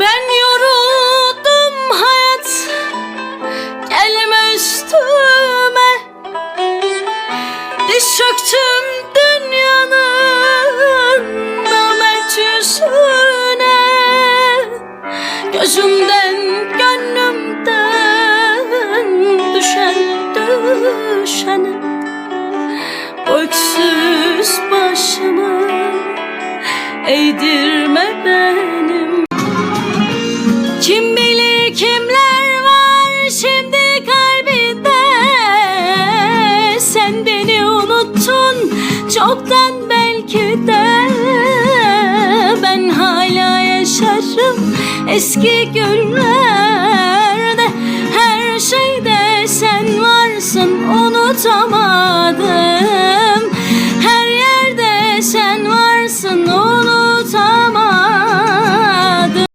Ben yoruldum hayat. Gelme üstüme. Diş çöktüm dünyanın Namert yüzüne. Gözümden gönlümden Düşen düşene Öksüz başımı Eğdirme benim kimler var şimdi kalbinde? Sen beni unuttun çoktan belki de. Ben hala yaşarım eski günlerde. Her şeyde sen varsın unutamadım